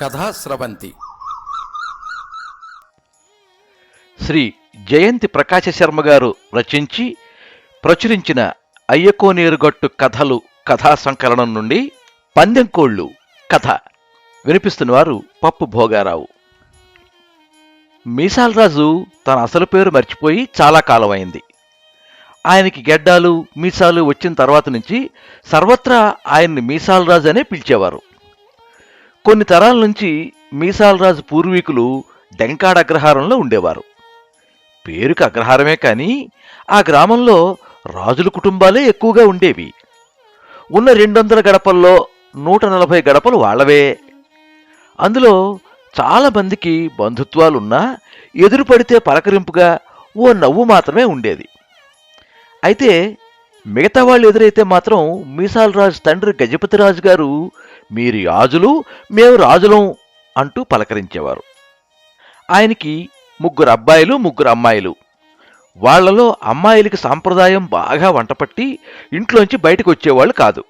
కథా స్రవంతి శ్రీ జయంతి ప్రకాశ శర్మ గారు రచించి ప్రచురించిన అయ్యకోనేరుగట్టు కథలు కథా సంకలనం నుండి పందెంకోళ్ళు కథ. వినిపిస్తున్నవారు పప్పు భోగారావు. మీసాలరాజు తన అసలు పేరు మర్చిపోయి చాలా కాలమైంది. ఆయనకి గెడ్డాలు మీసాలు వచ్చిన తర్వాత నుంచి సర్వత్రా ఆయన్ని మీసాలరాజు అనే పిలిచేవారు. కొన్ని తరాల నుంచి మీసాలరాజు పూర్వీకులు డెంకాడ అగ్రహారంలో ఉండేవారు. పేరుకి అగ్రహారమే కాని ఆ గ్రామంలో రాజుల కుటుంబాలే ఎక్కువగా ఉండేవి. ఉన్న రెండొందల గడపల్లో నూట నలభై గడపలు వాళ్ళవే అందులో చాలా మందికి బంధుత్వాలున్నా ఎదురు పడితే పలకరింపుగా ఓ నవ్వు మాత్రమే ఉండేది. అయితే మిగతా వాళ్ళు ఎదురైతే మాత్రం మీసాలరాజు తండ్రి గజపతిరాజు గారు మీరు రాజులు మేము రాజులం అంటూ పలకరించేవారు. ఆయనకి ముగ్గురు అబ్బాయిలు ముగ్గురు అమ్మాయిలు. వాళ్ళలో అమ్మాయిలకి సాంప్రదాయం బాగా వంటపట్టి ఇంట్లోంచి బయటకు వచ్చేవాళ్ళు కాదు.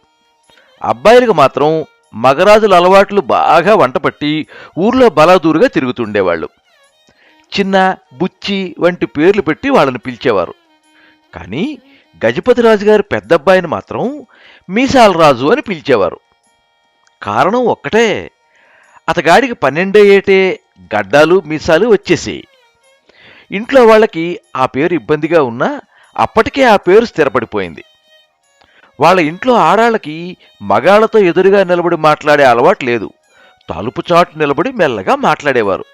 అబ్బాయిలకు మాత్రం మగరాజుల అలవాట్లు బాగా వంటపట్టి ఊర్లో బలాదూరుగా తిరుగుతుండేవాళ్ళు. చిన్న బుచ్చి వంటి పేర్లు పెట్టి వాళ్ళని పిలిచేవారు. కానీ గజపతిరాజు గారి పెద్దబ్బాయిని మాత్రం మీసాలరాజు అని పిలిచేవారు. కారణం ఒక్కటే. అతగాడికి పన్నెండే ఏటే గడ్డాలు మీసాలు వచ్చేసాయి ఇంట్లో వాళ్ళకి ఆ పేరు ఇబ్బందిగా ఉన్నా అప్పటికే ఆ పేరు స్థిరపడిపోయింది. వాళ్ళ ఇంట్లో ఆడాళ్ళకి మగాళ్ళతో ఎదురుగా నిలబడి మాట్లాడే అలవాటు లేదు. తలుపు చాటు నిలబడి మెల్లగా మాట్లాడేవారు.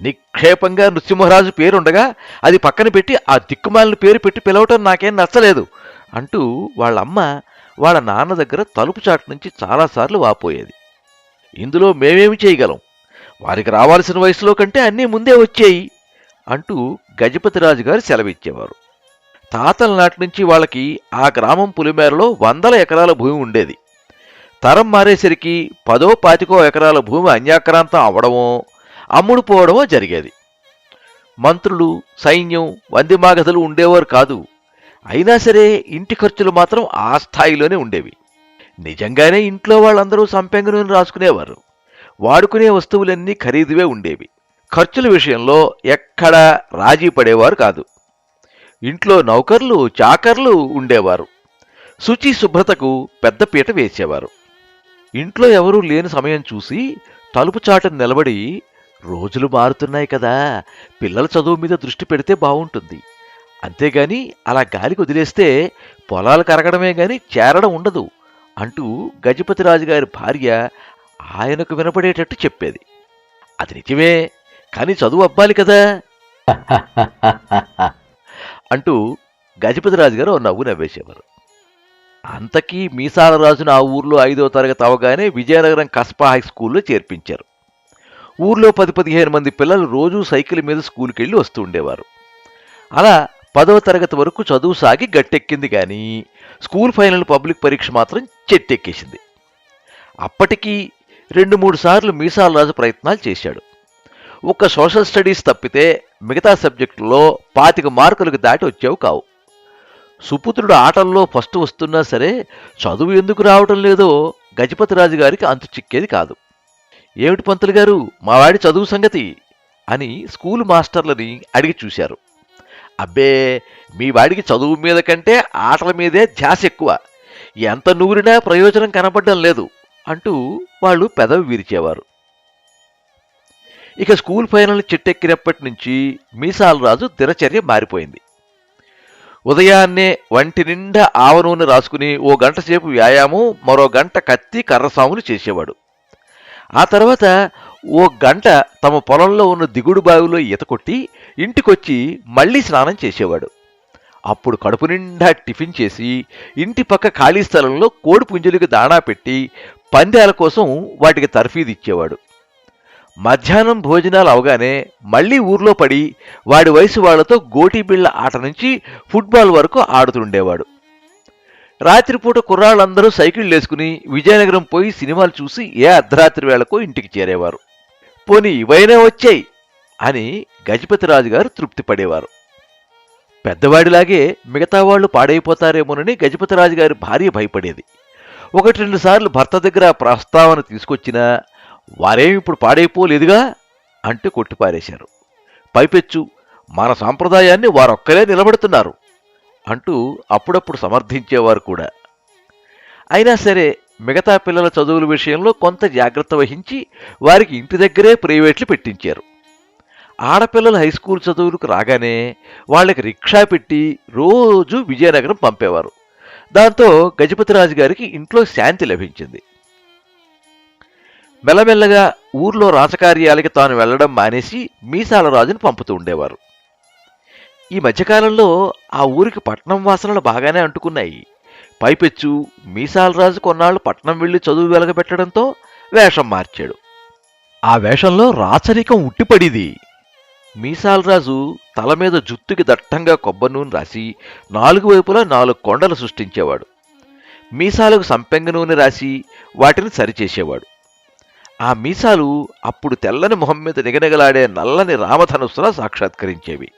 నిక్షేపంగా నృసింహరాజు పేరుండగా అది పక్కన పెట్టి ఆ దిక్కుమాలిన పేరు పెట్టి పిలవటం నాకేం నచ్చలేదు అంటూ వాళ్ళమ్మ వాళ్ళ నాన్న దగ్గర తలుపు చాటు నుంచి చాలాసార్లు వాపోయేది. ఇందులో మేమేమి చేయగలం? వారికి రావాల్సిన వయసులో కంటే అన్నీ ముందే వచ్చాయి అంటూ గజపతిరాజు గారు సెలవిచ్చేవారు. తాతల నాటి నుంచి వాళ్ళకి ఆ గ్రామం పులిమేరలో వందల ఎకరాల భూమి ఉండేది. తరం మారేసరికి పదో పాతికో ఎకరాల భూమి అన్యాక్రాంతం అవడమో అమ్ముడుపోవడమో జరిగేది. మంత్రులు సైన్యం వందిమాగధలు ఉండేవారు కాదు. అయినా సరే ఇంటి ఖర్చులు మాత్రం ఆ స్థాయిలోనే ఉండేవి. నిజంగానే ఇంట్లో వాళ్ళందరూ సంపెంగ నూనె రాసుకునేవారు. వాడుకునే వస్తువులన్నీ ఖరీదువే ఉండేవి. ఖర్చుల విషయంలో ఎక్కడా రాజీ పడేవారు కాదు. ఇంట్లో నౌకర్లు చాకర్లు ఉండేవారు. శుచి శుభ్రతకు పెద్దపీట వేసేవారు. ఇంట్లో ఎవరూ లేని సమయం చూసి తలుపు చాట నిలబడి రోజులు మారుతున్నాయి కదా పిల్లల చదువు మీద దృష్టి పెడితే బాగుంటుంది అంతేగాని అలా గాలికి వదిలేస్తే పొలాలు కరగడమే గాని చేరడం ఉండదు అంటూ గజపతిరాజు గారి భార్య ఆయనకు వినపడేటట్టు చెప్పేది. అది నిజమే కానీ చదువు అబ్బాలి కదా. అంటూ గజపతిరాజు గారు నవ్వు నవ్వేసేవారు. అంతకీ మీసాల రాజును ఆ ఊర్లో ఐదో తరగతి అవగానే విజయనగరం కస్పా హై స్కూల్లో చేర్పించారు. ఊర్లో పది పదిహేను మంది పిల్లలు రోజూ సైకిల్ మీద స్కూల్కి వెళ్ళి వస్తూ ఉండేవారు. అలా పదవ తరగతి వరకు చదువు సాగి గట్టెక్కింది కానీ స్కూల్ ఫైనల్ పబ్లిక్ పరీక్ష మాత్రం చెట్టెక్కేసింది. అప్పటికీ రెండు మూడు సార్లు మీసాల రాజు ప్రయత్నాలు చేశాడు. ఒక్క సోషల్ స్టడీస్ తప్పితే మిగతా సబ్జెక్టుల్లో పాతిక మార్కులకు దాటి వచ్చేవి కావు. సుపుత్రుడు ఆటల్లో ఫస్ట్ వస్తున్నా సరే చదువు ఎందుకు రావటం లేదో గజపతిరాజు గారికి అంతు చిక్కేది కాదు. ఏమిటి పంతులు గారు? మావాడి చదువు సంగతి అని స్కూల్ మాస్టర్లని అడిగి చూశారు. అబ్బే మీ వాడికి చదువు మీద కంటే ఆటల మీదే ధ్యాస ఎక్కువ. ఎంత నూరినా ప్రయోజనం కనపడడం లేదు అంటూ వాళ్ళు పెదవి విరిచేవారు. ఇక స్కూల్ ఫైనల్ చిట్టెక్కినప్పటి నుంచి మీసాలరాజు దినచర్య మారిపోయింది. ఉదయాన్నే వంటి నిండా ఆవనూనె రాసుకుని ఓ గంట సేపు వ్యాయామం మరో గంట కత్తి కర్రసాములు చేసేవాడు. ఆ తర్వాత ఓ గంట తమ పొలంలో ఉన్న దిగుడు బావిలో ఈత కొట్టి ఇంటికొచ్చి మళ్ళీ స్నానం చేసేవాడు. అప్పుడు కడుపు నిండా టిఫిన్ చేసి ఇంటి పక్క ఖాళీ స్థలంలో కోడి పుంజులకి దాణా పెట్టి పందాల కోసం వాటికి తర్ఫీదు ఇచ్చేవాడు. మధ్యాహ్నం భోజనాలు అవగానే మళ్ళీ ఊర్లో పడి వాడి వయసు వాళ్ళతో గోటీబిళ్ళ ఆట నుంచి ఫుట్బాల్ వరకు ఆడుతుండేవాడు. రాత్రిపూట కుర్రాళ్ళందరూ సైకిళ్ళు వేసుకుని విజయనగరం పోయి సినిమాలు చూసి ఏ అర్ధరాత్రి వేళకో ఇంటికి చేరేవారు. పోనీ ఇవైనా వచ్చాయి అని గజపతిరాజు గారు తృప్తి పడేవారు పెద్దవాడిలాగే మిగతా వాళ్ళు పాడైపోతారేమోనని గజపతిరాజు గారి భార్య భయపడేది. ఒకటి రెండు సార్లు భర్త దగ్గర ప్రస్తావన తీసుకొచ్చినా వారేమి ఇప్పుడు పాడైపోలేదుగా? అంటే కొట్టిపారేశారు. పైపెచ్చు మన సాంప్రదాయాన్ని వారొక్కరే నిలబడుతున్నారు అంటూ అప్పుడప్పుడు సమర్థించేవారు కూడా. అయినా సరే మిగతా పిల్లల చదువుల విషయంలో కొంత జాగ్రత్త వహించి వారికి ఇంటి దగ్గరే ప్రైవేట్లు పెట్టించారు. ఆడపిల్లలు హై స్కూల్ చదువులకు రాగానే వాళ్ళకి రిక్షా పెట్టి రోజు విజయనగరం పంపేవారు. దాంతో గజపతిరాజు గారికి ఇంట్లో శాంతి లభించింది. మెల్లమెల్లగా ఊర్లో రాజకార్యాలకి తాను వెళ్ళడం మానేసి మీసాల రాజుని పంపుతూ ఉండేవారు. ఈ మధ్యకాలంలో ఆ ఊరికి పట్నం వాసనలు బాగానే అంటుకున్నాయి. పైపెచ్చు మీసాలరాజు కొన్నాళ్ళు పట్నం వెళ్ళి చదువు వెలగబెట్టడంతో వేషం మార్చాడు. ఆ వేషంలో రాచరికం ఉట్టిపడిది. మీసాలరాజు తల మీద జుత్తుకి దట్టంగా కొబ్బరి నూనె రాసి నాలుగు వైపులా నాలుగు కొండలు సృష్టించేవాడు. మీసాలకు సంపెంగ నూనె రాసి వాటిని సరిచేసేవాడు. ఆ మీసాలు అప్పుడు తెల్లని మొహం మీద నిగనిగలాడే నల్లని రామధనుస్సులా సాక్షాత్కరించేవి.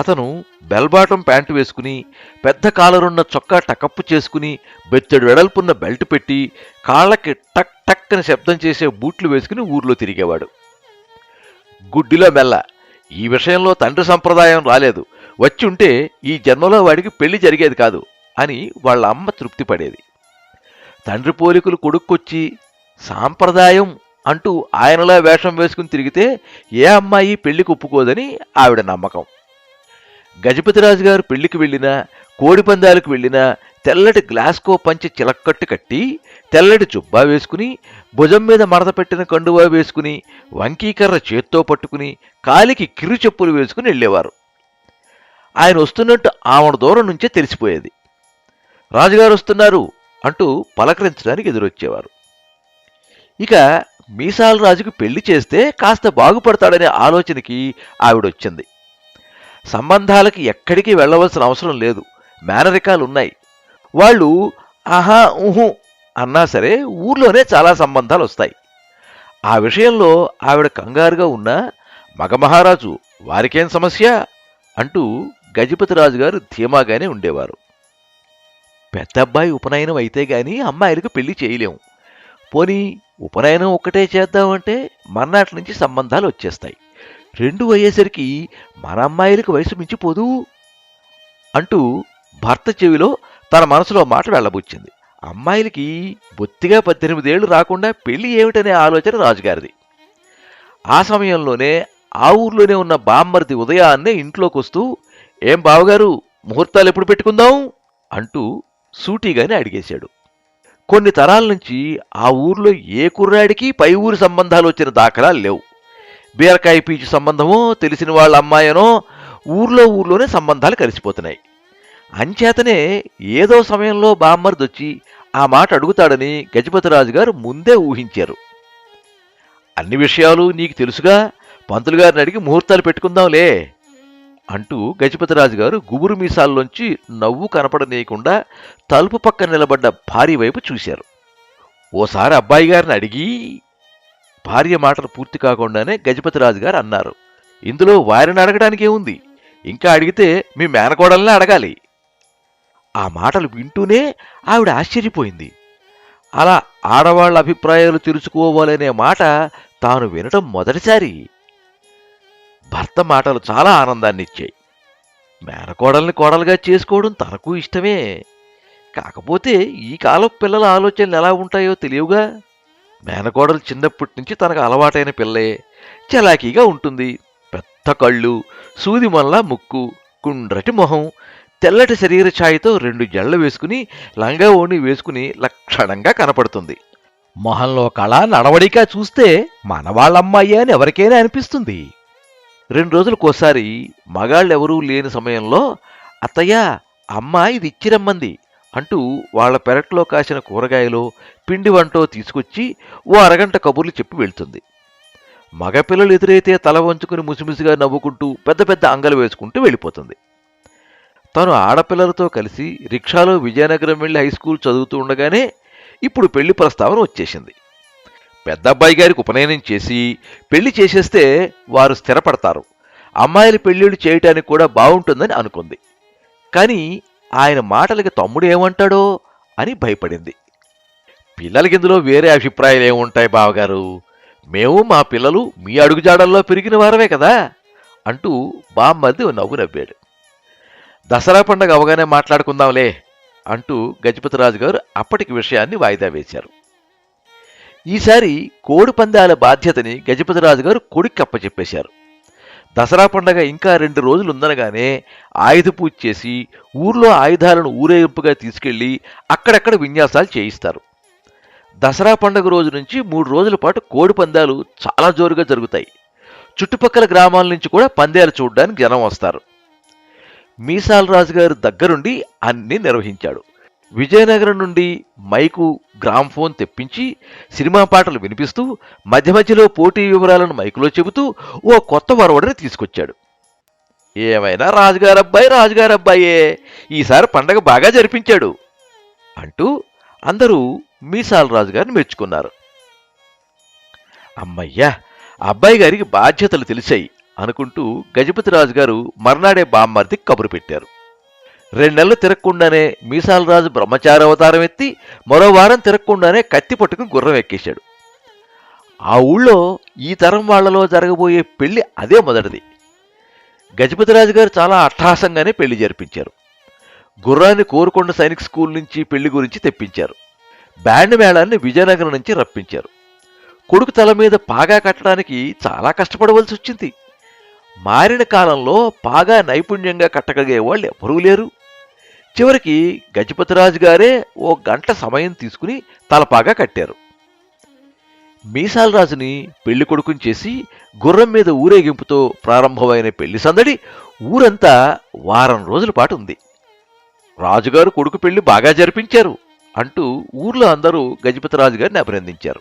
అతను బెల్బాటం ప్యాంటు వేసుకుని పెద్ద కాలరున్న చొక్కా టకప్పు చేసుకుని బెత్తెడు వెడల్పున్న బెల్ట్ పెట్టి కాళ్ళకి టక్ టక్ అని శబ్దం చేసే బూట్లు వేసుకుని ఊర్లో తిరిగేవాడు. గుడ్డిలో మెల్ల. ఈ విషయంలో తండ్రి సంప్రదాయం రాలేదు. వచ్చి ఉంటే ఈ జన్మలో వాడికి పెళ్ళి జరిగేది కాదు అని వాళ్ళ అమ్మ తృప్తి పడేది. తండ్రి పోలికలు కొడుక్కొచ్చి సాంప్రదాయం అంటూ ఆయనలా వేషం వేసుకుని తిరిగితే ఏ అమ్మాయి పెళ్ళికి ఒప్పుకోదని ఆవిడ నమ్మకం. గజపతిరాజు గారు పెళ్ళికి వెళ్ళినా కోడిపందాలకు వెళ్ళినా తెల్లటి గ్లాస్కో పంచి చిలక్కట్టు కట్టి తెల్లటి జుబ్బా వేసుకుని భుజం మీద మడత పెట్టిన కండువా వేసుకుని వంకీకర్ర చేత్తో పట్టుకుని కాలికి కిరు చెప్పులు వేసుకుని వెళ్ళేవారు. ఆయన వస్తున్నట్టు ఆవిడ దూరం నుంచే తెలిసిపోయేది. రాజుగారు వస్తున్నారు అంటూ పలకరించడానికి ఎదురొచ్చేవారు. ఇక మీసాల రాజుకు పెళ్ళి చేస్తే కాస్త బాగుపడతాడనే ఆలోచనకి ఆవిడొచ్చింది. సంబంధాలకి ఎక్కడికి వెళ్ళవలసిన అవసరం లేదు. మేనరికాలు ఉన్నాయి. వాళ్ళు ఆహా ఊహు అన్నా సరే ఊర్లోనే చాలా సంబంధాలు వస్తాయి. ఆ విషయంలో ఆవిడ కంగారుగా ఉన్న మగమహారాజు వారికేం సమస్య? అంటూ గజపతిరాజు గారు ధీమాగానే ఉండేవారు. పెద్దబ్బాయి ఉపనయనం అయితే గాని అమ్మాయిలకు పెళ్ళి చేయలేము. పోనీ ఉపనయనం ఒక్కటే చేద్దామంటే మర్నాటి నుంచి సంబంధాలు వచ్చేస్తాయి. రెండు అయ్యేసరికి మన అమ్మాయిలకు వయసు మించిపోదు అంటూ భర్త చెవిలో తన మనసులో మాట వెళ్ళబుచ్చింది. అమ్మాయిలకి బొత్తిగా పద్దెనిమిదేళ్ళు రాకుండా పెళ్ళి ఏమిటనే ఆలోచన రాజుగారిది. ఆ సమయంలోనే ఆ ఊర్లోనే ఉన్న బామ్మర్ది ఉదయాన్నే ఇంట్లోకి వస్తూ ఏం బావగారు ముహూర్తాలు ఎప్పుడు పెట్టుకుందాం? అంటూ సూటిగానే అడిగేశాడు. కొన్ని తరాల నుంచి ఆ ఊర్లో ఏ కుర్రాడికి పై ఊరి సంబంధాలు వచ్చిన దాఖలా లేవు. బీరకాయ పీచు సంబంధమో తెలిసిన వాళ్ళ అమ్మాయనో ఊర్లో ఊర్లోనే సంబంధాలు కలిసిపోతున్నాయి. అంచేతనే ఏదో సమయంలో బామ్మర్దొచ్చి ఆ మాట అడుగుతాడని గజపతిరాజు గారు ముందే ఊహించారు. అన్ని విషయాలు నీకు తెలుసుగా పంతులు గారిని అడిగి ముహూర్తాలు పెట్టుకుందాంలే అంటూ గజపతిరాజు గారు గుబురు మీసాల్లోంచి నవ్వు కనపడనీయకుండా తలుపు పక్కన నిలబడ్డ భార్య వైపు చూశారు. ఓసారి అబ్బాయి గారిని అడిగి భార్య మాటలు పూర్తి కాకుండానే గజపతిరాజు గారు అన్నారు. ఇందులో వారిని అడగడానికి ఏముంది? ఇంకా అడిగితే మీ మేనకోడల్ని అడగాలి. ఆ మాటలు వింటూనే ఆవిడ ఆశ్చర్యపోయింది. అలా ఆడవాళ్ళ అభిప్రాయాలు తెలుసుకోవాలనే మాట తాను వినటం మొదటిసారి. భర్త మాటలు చాలా ఆనందాన్ని ఇచ్చాయి మేనకోడల్ని కోడలుగా చేసుకోవడం తనకు ఇష్టమే. కాకపోతే ఈ కాలం పిల్లల ఆలోచనలు ఎలా ఉంటాయో తెలియవుగా. మేనకోడలు చిన్నప్పటి నుంచి తనకు అలవాటైన పిల్లే చలాకీగా ఉంటుంది. పెద్ద కళ్ళు సూది మల్ల ముక్కు కుండ్రటి మొహం తెల్లటి శరీర ఛాయతో రెండు జళ్ళు వేసుకుని లంగా ఓణి వేసుకుని లక్షణంగా కనపడుతుంది. మొహంలో కళ నడవడిక చూస్తే మనవాళ్ళమ్మాయే అని ఎవరికైనా అనిపిస్తుంది. రెండు రోజులకోసారి మగాళ్ళెవరూ లేని సమయంలో అత్తయ్య అమ్మ ఇది ఇచ్చిరమ్మంది అంటూ వాళ్ళ పెరట్లో కాసిన కూరగాయలో పిండి వంటో తీసుకొచ్చి ఓ అరగంట కబుర్లు చెప్పి వెళ్తుంది. మగపిల్లలు ఎదురైతే తల వంచుకుని ముసిముసిగా నవ్వుకుంటూ పెద్ద పెద్ద అంగలు వేసుకుంటూ వెళ్ళిపోతుంది. తను ఆడపిల్లలతో కలిసి రిక్షాలో విజయనగరం వెళ్ళి హై స్కూల్ చదువుతూ ఉండగానే ఇప్పుడు పెళ్ళి ప్రస్తావన వచ్చేసింది. పెద్ద అబ్బాయి గారికి ఉపనయనం చేసి పెళ్ళి చేసేస్తే వారు స్థిరపడతారు. అమ్మాయిల పెళ్ళిళ్ళు చేయటానికి కూడా బాగుంటుందని అనుకుంది. కానీ ఆయన మాటలకి తమ్ముడు ఏమంటాడో అని భయపడింది. పిల్లలకి ఇందులో వేరే అభిప్రాయాలు ఏముంటాయి బావగారు? మేము మా పిల్లలు మీ అడుగుజాడల్లో పెరిగిన వారమే కదా? అంటూ బామ్మది నవ్వు నవ్వాడు దసరా పండగ అవగానే మాట్లాడుకుందాంలే అంటూ గజపతిరాజు గారు అప్పటికి విషయాన్ని వాయిదా వేశారు. ఈసారి కోడి పందాల బాధ్యతని గజపతిరాజు గారు కొడుక్కి అప్పచెప్పేశారు. దసరా పండగ ఇంకా రెండు రోజులు ఉందనగానే ఆయుధ పూజ చేసి ఊర్లో ఆయుధాలను ఊరేగింపుగా తీసుకెళ్ళి అక్కడక్కడ విన్యాసాలు చేయిస్తారు. దసరా పండుగ రోజు నుంచి మూడు రోజుల పాటు కోడి పందాలు చాలా జోరుగా జరుగుతాయి. చుట్టుపక్కల గ్రామాల నుంచి కూడా పందాలు చూడడానికి జనం వస్తారు. మీసాల రాజు గారు దగ్గరుండి అన్ని నిర్వహించాడు. విజయనగరం నుండి మైకు గ్రామ్ఫోన్ తెప్పించి సినిమా పాటలు వినిపిస్తూ మధ్య మధ్యలో పోటీ వివరాలను మైకులో చెబుతూ ఓ కొత్త వరవడిని తీసుకొచ్చాడు. ఏమైనా రాజుగారబ్బాయి రాజుగారబ్బాయే ఈసారి పండగ బాగా జరిపించాడు అంటూ అందరూ మీసాల రాజుగారిని మెచ్చుకున్నారు. అమ్మయ్యా అబ్బాయి గారికి బాధ్యతలు తెలిసాయి అనుకుంటూ గజపతి రాజుగారు మర్నాడే బామ్మర్ది కబురు పెట్టారు. రెండు నెలలు తిరగకుండానే మీసాలరాజు బ్రహ్మచార బ్రహ్మచారి అవతారం ఎత్తి మరో వారం తిరగకుండానే కత్తి పట్టుకుని గుర్రం ఎక్కేశాడు. ఆ ఊళ్ళో ఈ తరం వాళ్ళలో జరగబోయే పెళ్ళి అదే మొదటిది. గజపతిరాజు గారు చాలా అట్టహాసంగానే పెళ్ళి జరిపించారు. గుర్రాన్ని కోరుకొండ సైనిక్ స్కూల్ నుంచి పెళ్ళి గురించి తెప్పించారు. బ్యాండ్ మేళాన్ని విజయనగరం నుంచి రప్పించారు. కొడుకు తల మీద పాగా కట్టడానికి చాలా కష్టపడవలసి వచ్చింది. మారిన కాలంలో పాగా నైపుణ్యంగా కట్టగలిగే వాళ్ళు ఎవరూ లేరు. చివరికి గజపతిరాజు గారే ఓ గంట సమయం తీసుకుని తలపాగా కట్టారు. మీసాలరాజుని పెళ్ళి కొడుకుని చేసి గుర్రం మీద ఊరేగింపుతో ప్రారంభమైన పెళ్ళి సందడి ఊరంతా వారం రోజుల పాటు ఉంది. రాజుగారు కొడుకు పెళ్ళి బాగా జరిపించారు అంటూ ఊర్లో అందరూ గజపతిరాజు గారిని అభినందించారు.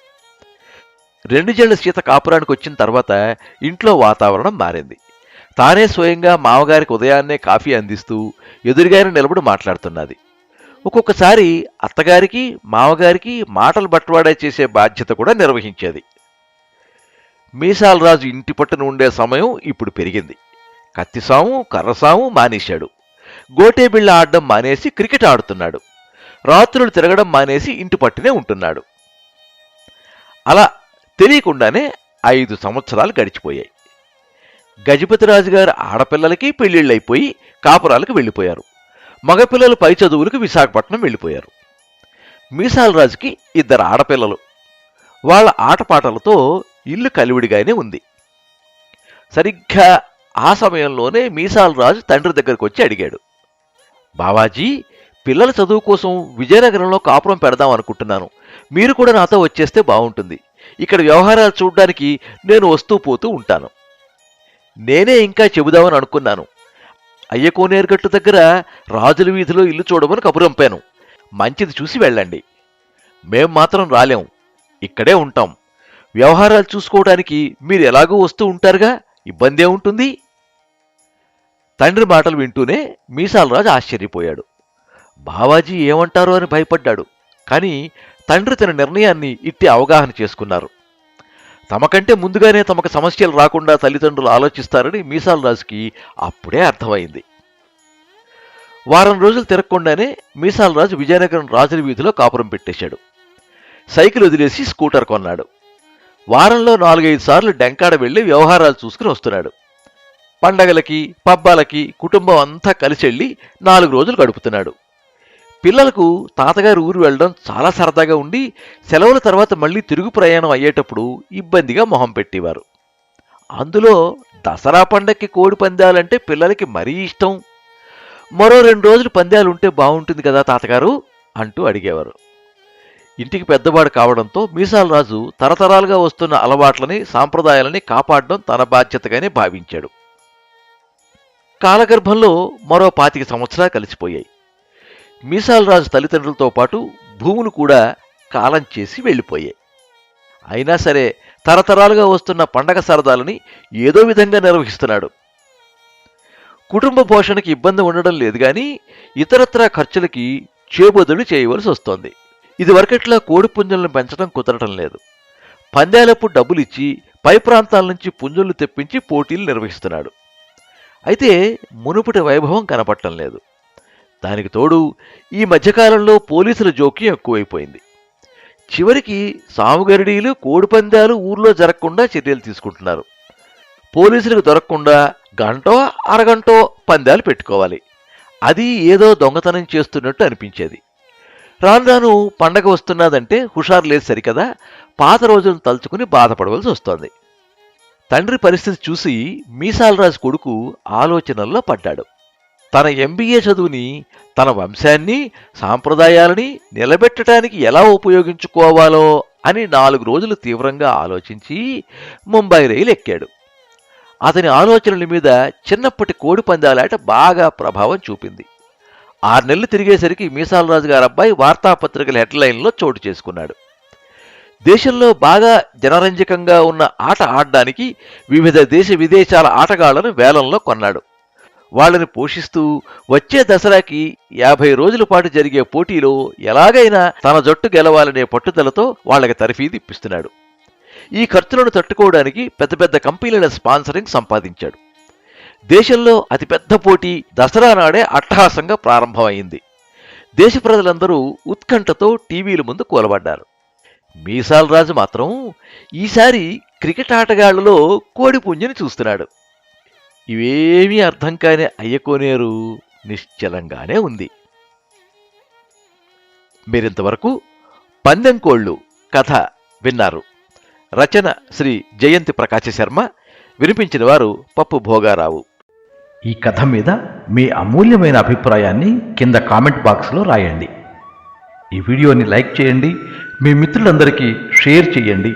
రెండు జళ్ళ సీత కాపురానికి వచ్చిన తర్వాత ఇంట్లో వాతావరణం మారింది. తానే స్వయంగా మామగారికి ఉదయాన్నే కాఫీ అందిస్తూ ఎదురుగానే నిలబడి మాట్లాడుతున్నది. ఒక్కొక్కసారి అత్తగారికి మామగారికి మాటలు బట్వాడా చేసే బాధ్యత కూడా నిర్వహించేది. మీసాలరాజు ఇంటి పట్టున ఉండే సమయం ఇప్పుడు పెరిగింది. కత్తిసాము కర్రసాము మానేశాడు. గోటేబిళ్ళ ఆడడం మానేసి క్రికెట్ ఆడుతున్నాడు. రాత్రులు తిరగడం మానేసి ఇంటి పట్టునే ఉంటున్నాడు. అలా తెలియకుండానే ఐదు సంవత్సరాలు గడిచిపోయాయి. గజపతిరాజు గారి ఆడపిల్లలకి పెళ్ళిళ్ళైపోయి కాపురాలకు వెళ్ళిపోయారు. మగపిల్లలు పై చదువులకు విశాఖపట్నం వెళ్ళిపోయారు. మీసాలరాజుకి ఇద్దరు ఆడపిల్లలు. వాళ్ళ ఆటపాటలతో ఇల్లు కలివిడిగానే ఉంది. సరిగ్గా ఆ సమయంలోనే మీసాలరాజు తండ్రి దగ్గరకు వచ్చి అడిగాడు. బావాజీ పిల్లల చదువు కోసం విజయనగరంలో కాపురం పెడదాం అనుకుంటున్నాను. మీరు కూడా నాతో వచ్చేస్తే బాగుంటుంది ఇక్కడ వ్యవహారాలు చూడడానికి నేను వస్తూ పోతూ ఉంటాను. నేనే ఇంకా చెబుదామని అనుకున్నాను. అయ్యకోనేరుగట్టు దగ్గర రాజుల వీధిలో ఇల్లు చూడమని కబురంపాను మంచిది చూసి వెళ్ళండి. మేం మాత్రం రాలేం. ఇక్కడే ఉంటాం. వ్యవహారాలు చూసుకోవడానికి మీరు ఎలాగూ వస్తూ ఉంటారుగా? ఇబ్బందే ఉంటుంది? తండ్రి మాటలు వింటూనే మీసాలరాజు ఆశ్చర్యపోయాడు. బావాజీ ఏమంటారో అని భయపడ్డాడు. కానీ తండ్రి తన నిర్ణయాన్ని ఇట్టి అవగాహన చేసుకున్నారు. తమకంటే ముందుగానే తమకు సమస్యలు రాకుండా తల్లిదండ్రులు ఆలోచిస్తారని మీసాలరాజుకి అప్పుడే అర్థమైంది. వారం రోజులు తిరగకుండానే మీసాలరాజు విజయనగరం రాజుల వీధిలో కాపురం పెట్టేశాడు. సైకిల్ వదిలేసి స్కూటర్ కొన్నాడు. వారంలో నాలుగైదు సార్లు డెంకాడ వెళ్ళి వ్యవహారాలు చూసుకుని వస్తున్నాడు. పండగలకి పబ్బాలకి కుటుంబం అంతా కలిసి వెళ్ళి నాలుగు రోజులు గడుపుతున్నాడు. పిల్లలకు తాతగారు ఊరు వెళ్ళడం చాలా సరదాగా ఉండి సెలవుల తర్వాత మళ్ళీ తిరుగు ప్రయాణం అయ్యేటప్పుడు ఇబ్బందిగా మొహం పెట్టేవారు. అందులో దసరా పండక్కి కోడి పందాలంటే పిల్లలకి మరీ ఇష్టం. మరో రెండు రోజులు పందాలు ఉంటే బాగుంటుంది కదా తాతగారు? అంటూ అడిగేవారు. ఇంటికి పెద్దవాడు కావడంతో మీసాల రాజు తరతరాలుగా వస్తున్న అలవాట్లని సాంప్రదాయాలని కాపాడడం తన బాధ్యతగానే భావించాడు. కాలగర్భంలో మరో పాతిక సంవత్సరాలు కలిసిపోయాయి. మీసాలరాజు తల్లిదండ్రులతో పాటు భూములు కూడా కాలం చేసి వెళ్ళిపోయాయి. అయినా సరే తరతరాలుగా వస్తున్న పండగ సరదాలని ఏదో విధంగా నిర్వహిస్తున్నాడు. కుటుంబ పోషణకి ఇబ్బంది ఉండడం లేదు కానీ ఇతరత్రా ఖర్చులకి చేబదులు చేయవలసి వస్తోంది. ఇది వరకట్లా కోడి పుంజులను పెంచడం కుదరటం లేదు. పందేలప్పుడు డబ్బులిచ్చి పై ప్రాంతాల నుంచి పుంజులు తెప్పించి పోటీలు నిర్వహిస్తున్నాడు. అయితే మునుపటి వైభవం కనపడటం లేదు. దానికి తోడు ఈ మధ్యకాలంలో పోలీసుల జోక్యం ఎక్కువైపోయింది. చివరికి సాముగరిడీలు కోడిపందాలు ఊర్లో జరగకుండా చర్యలు తీసుకుంటున్నారు. పోలీసులకు దొరకకుండా గంటో అరగంటో పందాలు పెట్టుకోవాలి. అది ఏదో దొంగతనం చేస్తున్నట్టు అనిపించేది. రాను రాను పండగ వస్తున్నదంటే హుషారు లేదు సరికదా పాత రోజులను తలుచుకుని బాధపడవలసి వస్తోంది. తండ్రి పరిస్థితి చూసి మీసాలరాజు కొడుకు ఆలోచనల్లో పడ్డాడు. తన ఎంబీఏ చదువుని తన వంశాన్ని సాంప్రదాయాలని నిలబెట్టడానికి ఎలా ఉపయోగించుకోవాలో అని నాలుగు రోజులు తీవ్రంగా ఆలోచించి ముంబై రైలు ఎక్కాడు. అతని ఆలోచనల మీద చిన్నప్పటి కోడి పందాలాట బాగా ప్రభావం చూపింది. ఆరు నెలలు తిరిగేసరికి మీసాలరాజు గారు అబ్బాయి వార్తాపత్రికల హెడ్లైన్లో చోటు చేసుకున్నాడు. దేశంలో బాగా జనరంజకంగా ఉన్న ఆట ఆడడానికి వివిధ దేశ విదేశాల ఆటగాళ్ళను వేలంలో కొన్నాడు. వాళ్ళని పోషిస్తూ వచ్చే దసరాకి యాభై రోజుల పాటు జరిగే పోటీలో ఎలాగైనా తన జట్టు గెలవాలనే పట్టుదలతో వాళ్ళకి తరఫీ ఇప్పిస్తున్నాడు ఈ ఖర్చులను తట్టుకోవడానికి పెద్ద పెద్ద కంపెనీల స్పాన్సరింగ్ సంపాదించాడు. దేశంలో అతిపెద్ద పోటీ దసరా నాడే అట్టహాసంగా ప్రారంభమైంది. దేశ ప్రజలందరూ ఉత్కంఠతో టీవీల ముందు కూలబడ్డారు. మీసాల్ రాజు మాత్రం ఈసారి క్రికెట్ ఆటగాళ్ళలో కోడిపుంజుని చూస్తున్నాడు. ఇవేమీ అర్థం కాని అయ్యకోనేరు నిశ్చలంగానే ఉంది. మీరింతవరకు పందెంకోళ్ళు కథ విన్నారు. రచన శ్రీ జయంతి ప్రకాశ శర్మ వినిపించిన వారు పప్పు భోగారావు. ఈ కథ మీద మీ అమూల్యమైన అభిప్రాయాన్ని కింద కామెంట్ బాక్స్లో రాయండి. ఈ వీడియోని లైక్ చేయండి మీ మిత్రులందరికీ షేర్ చేయండి.